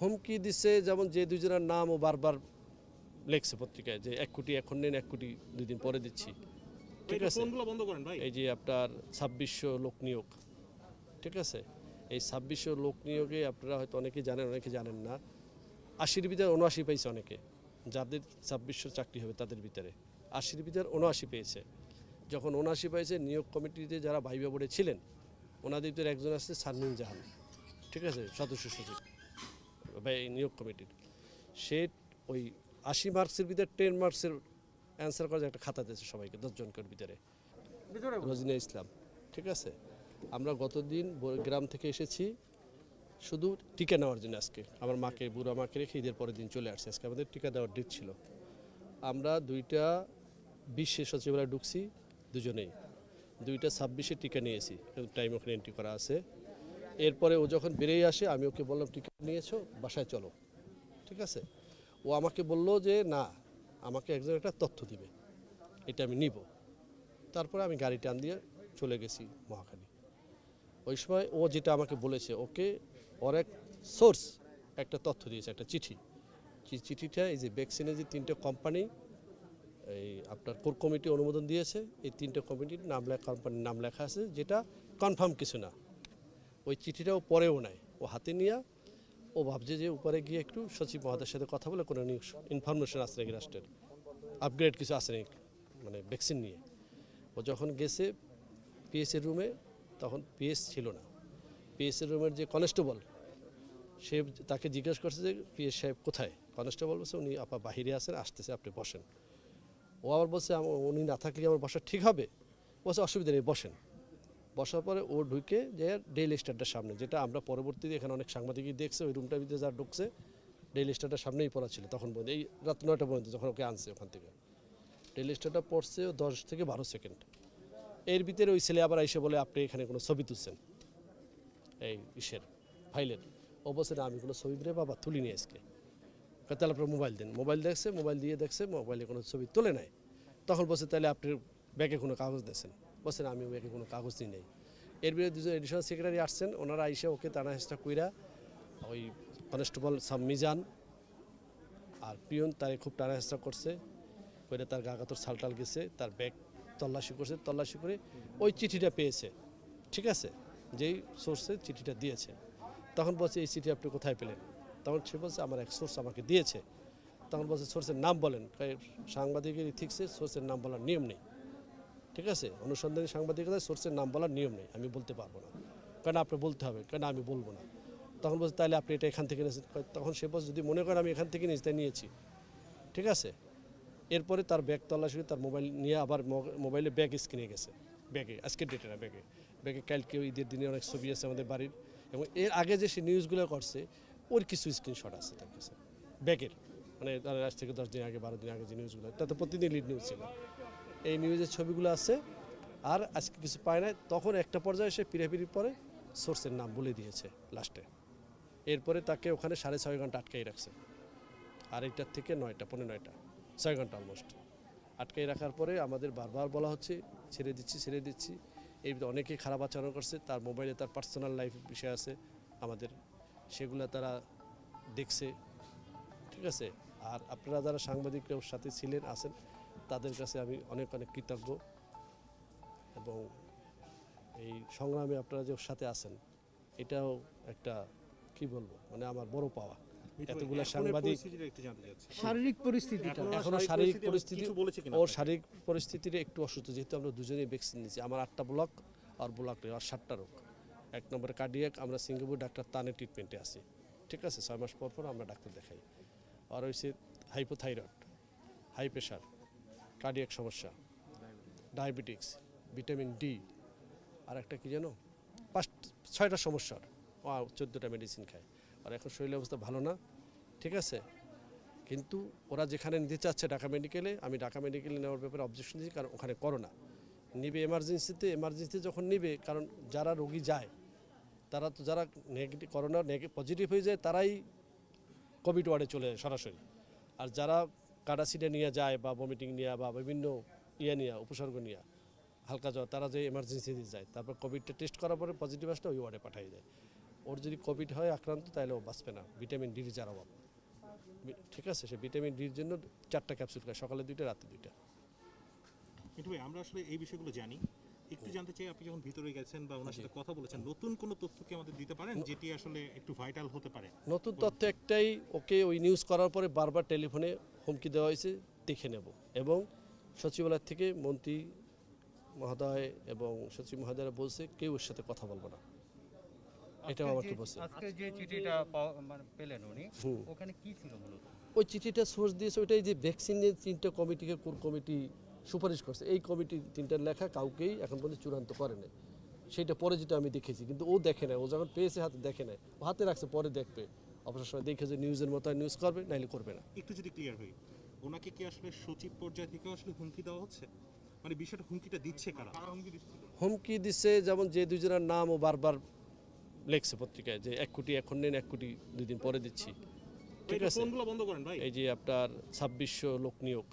হুমকি দিচ্ছে যেমন যে দুজনের নাম ও বারবার লেখছে পত্রিকায় যে এক কোটি এখন নেন এক কোটি দুই দিন পরে দিচ্ছি। ঠিক আছে? এই যে আপনার ছাব্বিশশো লোক নিয়োগ। ঠিক আছে? এই ছাব্বিশশো লোক নিয়োগে আপনারা হয়তো অনেকে জানেন অনেকে জানেন না। আশির ভিতরে উনআশি পাইছে অনেকে। যাদের ছাব্বিশশো চাকরি হবে তাদের ভিতরে। আশির ভিতরে উনআশি পেয়েছে। যখন উনআশি পেয়েছে নিয়োগ কমিটিতে যারা ভাইবা বোর্ডে ছিলেন ওনাদের ভিতরে একজন আছে সারমিন জাহান। ঠিক আছে? সদস্য সচিব। নিয়োগ কমিটির। সে ওই আশি মার্কসের ভিতরে টেন মার্কসের অ্যান্সার করার একটা খাতা দিয়েছে সবাইকে দশজনকের ভিতরে। রজিনা ইসলাম ঠিক আছে? আমরা গতদিন গ্রাম থেকে এসেছি শুধু টিকা নেওয়ার জন্য আজকে। আমার মাকে বুড়া মাকে রেখে ঈদের পরের দিন চলে আসছে। আজকে আমাদের টিকা দেওয়ার ডেট ছিল। আমরা দুইটা বিশ্বে সচিবালয়ে ঢুকছি দুজনেই। দুইটা ছাব্বিশে টিকা নিয়েছি টাইম ওখানে এন্ট্রি করা আছে। এরপরে ও যখন বেরিয়ে আসে, আমি ওকে বললাম টিকা নিয়েছো? বাসায় চলো। ঠিক আছে? ও আমাকে বলল যে, না, আমাকে একজন একটা তথ্য দিবে। এটা আমি নিব। তারপরে আমি গাড়ি টান দিয়ে চলে গেছি মহাখালী। ওই সময় ও যেটা আমাকে বলেছে, ওকে ওর এক সোর্স একটা তথ্য দিয়েছে, একটা চিঠি। চিঠিটা এই যে ভ্যাকসিনের যে তিনটে কোম্পানি, এই আপনার কোর কমিটি অনুমোদন দিয়েছে, এই তিনটে কমিটির নাম লেখা, কোম্পানির নাম লেখা আছে, যেটা কনফার্ম কিছু না। ওই চিঠিটাও পরেও নাই। ও হাতে নিয়ে ও ভাবছে যে উপরে গিয়ে একটু সচিব মহাদের সাথে কথা বলে কোনো ইনফরমেশন আছে নাকি রাষ্ট্রের আপগ্রেড কিছু আছে নাকি মানে ভ্যাকসিন নিয়ে। ও যখন গেছে পিএসের রুমে তখন পিএস ছিল না। পিএসের রুমের যে কনস্টেবল সে তাকে জিজ্ঞেস করছে যে পিএস সাহেব কোথায়? কনস্টেবল বলছে, উনি আপা বাহিরে আছেন, আসতেছে, আপনি বসেন। ও আবার বলছে উনি না থাকলে আমার বসা ঠিক হবে? বলছে, অসুবিধা নেই, বসেন। বসার পরে ও ঢুকে যে ডেইলি স্টারটার সামনে, যেটা আমরা পরবর্তীতে এখানে অনেক সাংবাদিকই দেখছে, ওই রুমটার ভিতরে যা ঢুকছে ডেইলি স্টারটার সামনেই পড়া ছিল। তখন পর্যন্ত এই রাত নয়টা পর্যন্ত যখন ওকে আনছে ওখান থেকে। ডেইলি স্টারটা পড়ছে দশ থেকে বারো সেকেন্ড এর ভিতরে ওই ছেলে আবার এসে বলে, আপনি এখানে কোনো ছবি তুলছেন? এই ইসের, ফাইলের। ও বলছে, না, আমি কোনো ছবি বাবা তুলিনি আজকে। তাহলে আপনার মোবাইল দেন। মোবাইল দেখছে, মোবাইল দিয়ে দেখছে, মোবাইলে কোনো ছবি তোলে নাই। তখন বলছে, তাহলে আপনি ব্যাগে কোনো কাগজ দিয়েছেন। বলছে না আমি ওকে কোনো কাগজ দিই নাই। এর বিরুদ্ধে দুজন এডিশনাল সেক্রেটারি আসছেন, ওনারা আইসে ওকে টানা হেস্টা কইরা ওই কনস্টেবল সাম মিজান আর পিয়ন তারে খুব টানা হেস্টা করছে করে তার গাগাতর সালটাল গেছে, তার ব্যাগ তল্লাশি করছে, তল্লাশি করে ওই চিঠিটা পেয়েছে, ঠিক আছে? যেই সোর্সে চিঠিটা দিয়েছে। তখন বলছে, এই চিঠি আপনি কোথায় পেলেন? তখন সে বলছে, আমার এক সোর্স আমাকে দিয়েছে। তখন বলছে সোর্সের নাম বলেন। সাংবাদিকের ইথিক্সে সোর্সের নাম বলার নিয়ম নেই। ঠিক আছে? অনুসন্ধানী সাংবাদিকতা সোর্সের নাম বলার নিয়ম নেই, আমি বলতে পারব না। কেন আপনি বলতে হবে? কেন আমি বলব না? তখন বলছে তাহলে আপনি এটা এখান থেকে নিয়েছেন তখন সে বলছে, যদি মনে করেন আমি এখান থেকে নিয়েছি নিয়েছি। ঠিক আছে? এরপরে তার ব্যাগ তল্লাশি তার মোবাইল নিয়ে আবার মোবাইলে ব্যাগ স্ক্রিনে গেছে। ব্যাগে, আজকের ডেটে না ব্যাগে। ব্যাগে কালকে ঈদের দিনে অনেক ছবি আছে আমাদের বাড়ির। এবং এর আগে যে সে নিউজগুলো করছে, ওর কিছু স্ক্রিনশট আছে তার কাছে। ব্যাগের। মানে তার আজ থেকে দশ দিন আগে, বারো দিন আগে যে নিউজগুলো তাতে প্রতিদিন লিড নিউজ ছিল। এই নিউজের ছবিগুলো আছে। আর আজকে কিছু পায় না তখন একটা পর্যায়ে এসে পিড়াপিড়ির পরে সোর্সের নাম বলে দিয়েছে লাস্টে এরপরে তাকে ওখানে সাড়ে ছয় ঘণ্টা আটকাই রাখছে। আড়াইটার থেকে নয়টা পনেরো নয়টা, ছয় ঘণ্টা অলমোস্ট আটকাই রাখার পরে আমাদের বারবার বলা হচ্ছে, ছেড়ে দিচ্ছি ছেড়ে দিচ্ছি। এই অনেকেই খারাপ আচরণ করছে, তার মোবাইলে তার পার্সোনাল লাইফ বিষয় আছে, আমাদের। সেগুলো তারা দেখছে। ঠিক আছে? আর আপনারা যারা সাংবাদিকরা সাথে ছিলেন, আছেন তাদের কাছে আমি অনেক অনেক কৃতজ্ঞ। এবং এই সংগ্রামে আপনারা যে ওর সাথে আছেন এটাও একটা কি বলব মানে আমার বড় পাওয়া। এতগুলা সাংবাদিক শারীরিক পরিস্থিতিটা। এখনও শারীরিক পরিস্থিতি পরিস্থিতি কিছু বলেছে কিনা? ওর শারীরিক পরিস্থিতির একটু অসুস্থ যেহেতু আমরা দুজনেই ভ্যাকসিন নিয়েছি। আমার আটটা ব্লক আর ব্লক আর সাতটা রোগ। এক নম্বরে কার্ডিয়াক আমরা সিঙ্গাপুর ডাক্তার তানে ট্রিটমেন্টে আছি। ঠিক আছে ছয় মাস পর পর আমরা ডাক্তার দেখাই। আর হয়েছে হাইপোথাইরয়েড হাই প্রেশার কার্ডিয়াক সমস্যা ডায়াবেটিক্স ভিটামিন ডি আর একটা কি জানো পাঁচ, ছয়টা সমস্যার। ও চোদ্দোটা মেডিসিন খায়। আর এখন শরীরের অবস্থা ভালো না, ঠিক আছে? কিন্তু ওরা যেখানে নিতে চাচ্ছে ঢাকা মেডিকেলে আমি ঢাকা মেডিকেলে নেওয়ার ব্যাপারে অবজেকশন দিয়েছি, কারণ ওখানে করোনা। নিবে এমার্জেন্সিতে এমার্জেন্সিতে যখন নিবে, কারণ যারা রোগী যায়, তারা তো যারা নেগেটিভ করোনা পজিটিভ হয়ে যায়, তারাই কোভিড ওয়ার্ডে চলে যায় সরাসরি। আর যারা কাডাসিডে নিয়ে যায় বা ভমিটিং নিয়ে বা বিভিন্ন ইয়ে নিয়ে, উপসর্গ নিয়ে, হালকা জ্বর, তারা যে এমার্জেন্সিতে যায়, তারপর কোভিডটা টেস্ট করার পরে পজিটিভ আসলে ওই ওয়ার্ডে পাঠিয়ে দেয়। ওর যদি কোভিড হয় আক্রান্ত, তাহলে ও বাঁচবে না ভিটামিন ডির যার অভাব। ঠিক আছে, সে ভিটামিন ডির জন্য চারটা ক্যাপসুল খায়, সকালে দুইটা, রাতে দুইটা। আমরা আসলে এই বিষয়গুলো জানি। একটু জানতে চাই আপনি যখন ভিতরে গেছেন বা ওনার সাথে কথা বলেছেন নতুন কোনো তথ্য কি আমাদের দিতে পারেন যেটি আসলে একটু ভাইটাল হতে পারে? নতুন তথ্য একটাই ওকে ওই নিউজ করার পরে বারবার টেলিফোনে হুমকি দেওয়া হয়েছে দেখে নেব। এবং সচিবালয় থেকে মন্ত্রী মহোদয় এবং সচিব মহোদয়রা বলছে কেউ ওর সাথে কথা বলব না। এটাও আমাকে বলছে আজকে যে চিঠিটা পাওয়া- মানে পেলেন উনি ওখানে কি ছিল মূলত? ওই চিঠিটা সোর্স দিয়েছে ওইটাই যে ভ্যাকসিনের তিনটা কমিটিকে কোর কমিটি সুপারিশ করছে। এই কমিটি তিনটার লেখা কাউকেই এখন পর্যন্ত চূড়ান্ত করে নাই সেটা পরে যেটা আমি দেখেছি কিন্তু ও দেখে নাই। ও যখন পেয়েছে হাতে দেখে নাই। ও হাতে রাখছে পরে দেখবে। অবসর সময় দেখে যে নিউজের মতো নিউজ করবে নাইলে করবে না। একটু যদি ক্লিয়ার হই ওনাকে কি আসলে সচিব পর্যায় থেকে আসলে হুমকি দেওয়া হচ্ছে? মানে বিষয়টা হুমকিটা দিচ্ছে কারা? হুমকি দিচ্ছে? যেমন যে দুজনের নাম ও বারবার লেখছে পত্রিকায় যে এক কোটি এখন নেন এক কোটি দুই দিন পরে দিচ্ছি। ঠিক আছে? ফোনগুলো বন্ধ করেন ভাই। এই যে আপনার ছাব্বিশশো লোক নিয়োগ।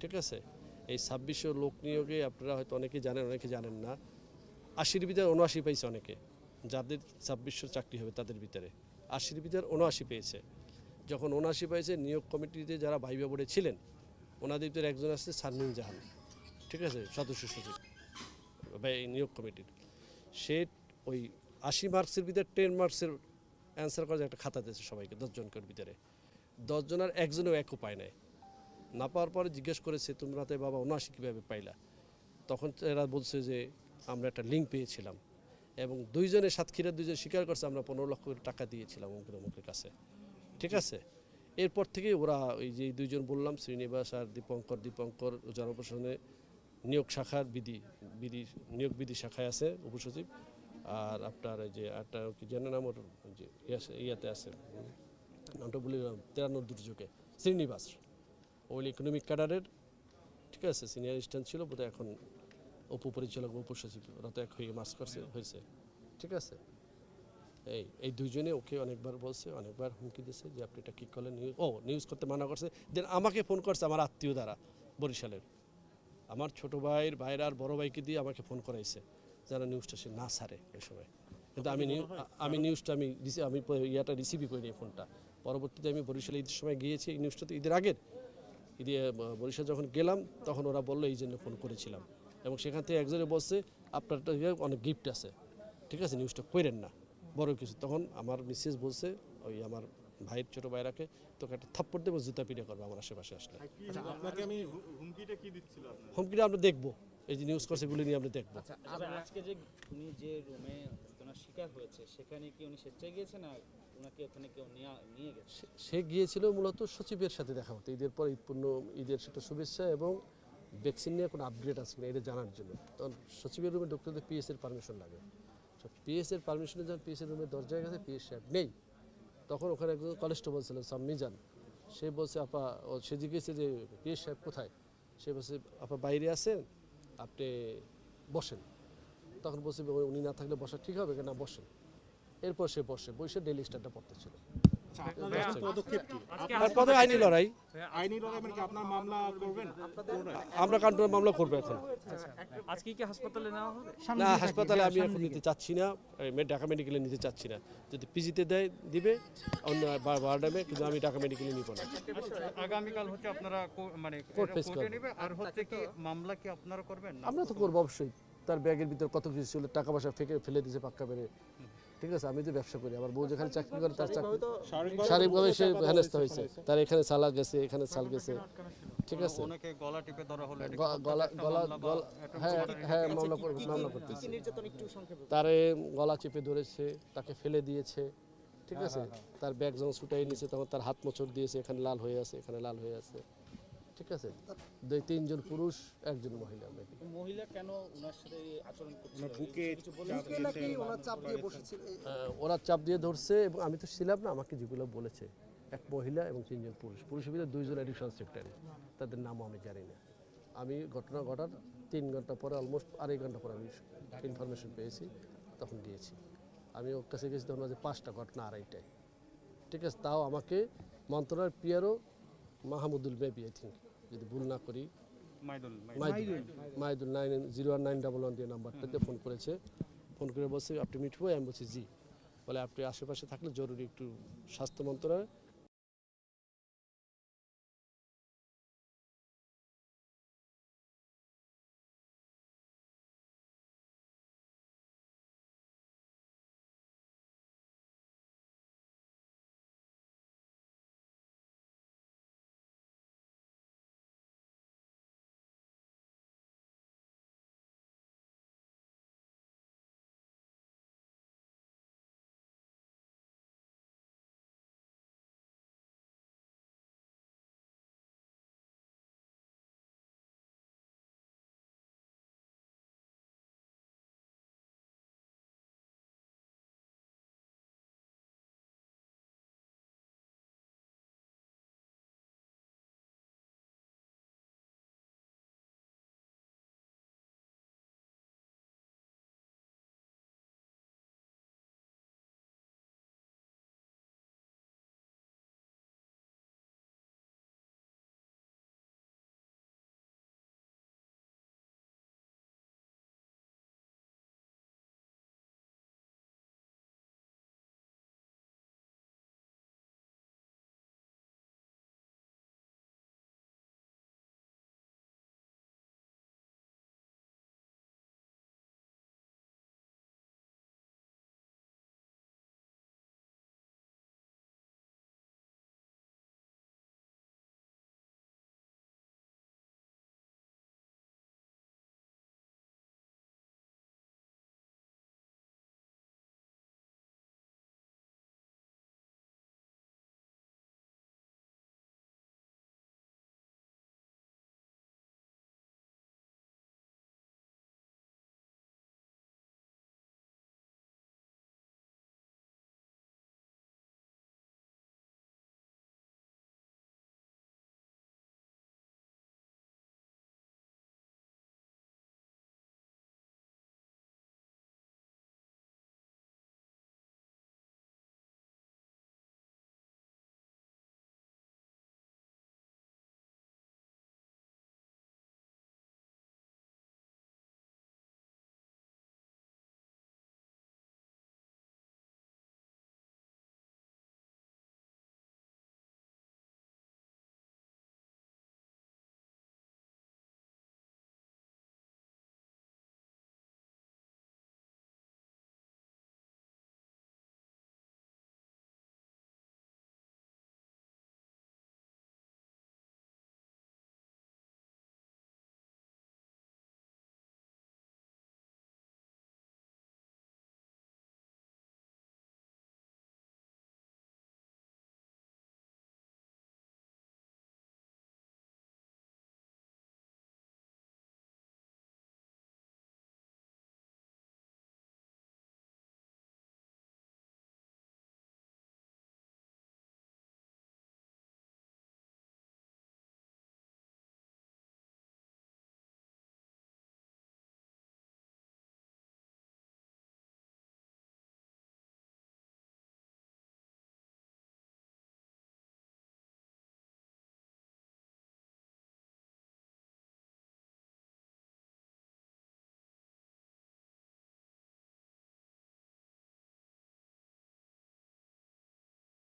ঠিক আছে? এই ছাব্বিশশো লোক নিয়োগে আপনারা হয়তো অনেকে জানেন অনেকে জানেন না। আশির ভিতরে উনআশি পাইছে অনেকে। যাদের ছাব্বিশশো চাকরি হবে তাদের ভিতরে। আশির ভিতরে উনআশি পেয়েছে। যখন উনআশি পেয়েছে নিয়োগ কমিটিতে যারা ভাইবা বোর্ডে ছিলেন, ওনাদের ভিতরে একজন আছে সারমিন জাহান। ঠিক আছে? সদস্য সচিব। এই নিয়োগ কমিটির। সে ওই আশি মার্কসের ভিতরে টেন মার্কসের অ্যান্সার করার একটা খাতা দিয়েছে সবাইকে, দশজনকের ভিতরে। দশজনের একজনেও একও পায় নাই। না পাওয়ার পরে জিজ্ঞেস করেছে, তোমরা তো বাবা উনআশি কীভাবে পাইলা? তখন এরা বলছে যে, আমরা একটা লিঙ্ক পেয়েছিলাম এবং দুইজনে সাতক্ষীরা, দুইজন স্বীকার করছে, আমরা পনেরো লক্ষ টাকা দিয়েছিলাম অমুকের অমুকের কাছে। ঠিক আছে? এরপর থেকে ওরা ওই যে দুইজন বললাম, শ্রীনিবাস আর দীপঙ্কর দীপঙ্কর জনপ্রশাসনে নিয়োগ শাখার বিধি বিধি, নিয়োগ বিধি শাখায় আছে উপসচিব। আর আপনার যে একটা কি জানেন নাম ওর যে ইয়ে ইয়াতে আছে, নামটা বলি তেরান্ন দুর্যোগে শ্রীনিবাস। ওই ইকোনমিক ক্যাডারের ঠিক আছে সিনিয়র স্ট্যান্ড ছিল বোধহয় এখন উপপরিচালক উপসচিব ওরা তো এক হয়ে মাস করছে হয়েছে ঠিক আছে? এই এই দুইজনে ওকে অনেকবার বলছে অনেকবার হুমকি দিয়েছে যে আপনি এটা কী করলেন নিউজ ও নিউজ করতে মানা করছে দেন আমাকে ফোন করছে আমার আত্মীয় দ্বারা বরিশালের। আমার ছোট ভাইয়ের ভাইয়ের আর বড় ভাইকে দিয়ে আমাকে ফোন করাইছে যারা নিউজটা সে না সারে ওই সময়। কিন্তু আমি আমি নিউজটা আমি আমি ইয়াটা রিসিভই করিনি ফোনটা পরবর্তীতে আমি বরিশালে ঈদের সময় গিয়েছি এই নিউজটা তো ঈদের আগের। ব- বরিশাল যখন গেলাম তখন ওরা বলল এই জন্য ফোন করেছিলাম। এবং সেখান থেকে একজনে বলছে আপনার ইয়ে অনেক গিফট আছে। ঠিক আছে নিউজটা করেন না বড় কিছু। তখন আমার মিসেস বলছে ওই আমার ভাইয়ের ছোটো ভাইরাকে তোকে একটা থাপ্পড় দেবো জুতা পিঠে করব আমার আশেপাশে আসলে। আচ্ছা আপনাকে আমি হুমকিটা আমরা দেখব এই যে নিউজ করছে এগুলো নিয়ে আমরা দেখব। আচ্ছা আজকে যে উনি যে রুমে শিকার হয়েছে সেখানে কি উনি স্বেচ্ছায় গিয়েছে না সে- গিয়েছিল মূলত সচিবের সাথে দেখা হতো। ঈদের পর ঈদপূর্ণ, ঈদের সেটা শুভেচ্ছা এবং ভ্যাকসিন নিয়ে কোনো আপডেট আছে কিনা এটা জানার জন্য। তখন সচিবের রুমে ঢুকতে হলে পিএস এর পারমিশন লাগে। পিএস এর পারমিশনে যখন পিএস এর রুমের দরজায় গেছে পিএস সাহেব নেই। তখন ওখানে একজন কনস্টেবল ছিল সাম্মিজান সে বলছে, আপা, ও সে জিজ্ঞেসে যে পিএস সাহেব কোথায়? সে বলছে, আপা বাইরে আছেন, আপনি বসেন। তখন বলছে, উনি না থাকলে বসা ঠিক হবে না বসেন। এরপর সে বসে বসে ডেলি স্টারটা পড়তে ছিল আপনার এখন পদক্ষেপ কি? আর কত আইনি লড়াই আইনি লড়াই মানে কি আপনার মামলা করবেন? আমরা কান্ট্রোল মামলা করব এখন। আজকে কি হাসপাতালে নেওয়া হবে? না হাসপাতালে আমি এখন নিতে চাচ্ছি না। ঢাকা মেডিকেলে নিতে চাচ্ছি না। যদি পিজিতে দেয় দিবে অন্য বারডামে কিন্তু আমি ঢাকা মেডিকেলে নিব না। আগামীকাল হচ্ছে আপনারা মানে Court face করবে। আর হচ্ছে কি মামলা কি আপনারা করবেন? আমরা তো করব অবশ্যই। তার ব্যাগের ভিতর কত কিছু ছিল টাকা পয়সা ফেলে দিয়েছে পাক্কা মেরে। ঠিক আছে আমি তো ব্যবসা করি আমার বউ যেখানে চাকরি করে তার চাকরি শারীরিকভাবে সে হেনস্থা হয়েছে তার এখানে সালা গেছে এখানে সাল গেছে ঠিক আছে। গলা টিপে ধরা হলো গলা গলা মামলা গলা হ্যাঁ হ্যাঁ মামলা মামলা করতেছে। তারে গলা চেপে ধরেছে তাকে ফেলে দিয়েছে ঠিক আছে? তার ব্যাগ যখন ছুটাই নিয়েছে তখন তার হাত মোচড় দিয়েছে এখানে লাল হয়ে আছে এখানে লাল হয়ে আছে। ঠিক আছে? দুই তিনজন পুরুষ একজন মহিলা maybe। মহিলা কেন ওনার সাথে এই আচরণ করছিল? বুকে কিছু বলে আহ, ওরা চাপ দিয়ে ধরছে এবং আমি তো ছিলাম না আমাকে যেগুলো বলেছে। এক মহিলা এবং তিনজন পুরুষ। পুরুষের ভিতরে দুইজন এডিকশন সেক্টরে তাদের নামও আমি জানি না। আমি ঘটনা ঘটার তিন ঘণ্টা পরে অলমোস্ট আড়াই ঘণ্টা পরে আমি ইনফরমেশন পেয়েছি তখন গিয়েছি আমি ওর কাছে গেছি তখন বাজে পাঁচটা ঘটনা আড়াইটায়। ঠিক আছে তাও আমাকে মন্ত্রণালয়ের পিয়ারও মাহমুদুল মেবি আই থিঙ্ক যদি ভুল না করি Maidul Maidul. Maidul nine zero one nine double one দিয়ে নাম্বারটাতে ফোন করেছে। ফোন করে বলছে আপনি মিঠু ভাই? আমি বলছি জি। বলে আপনি আশেপাশে থাকলে জরুরি একটু স্বাস্থ্য মন্ত্রণালয়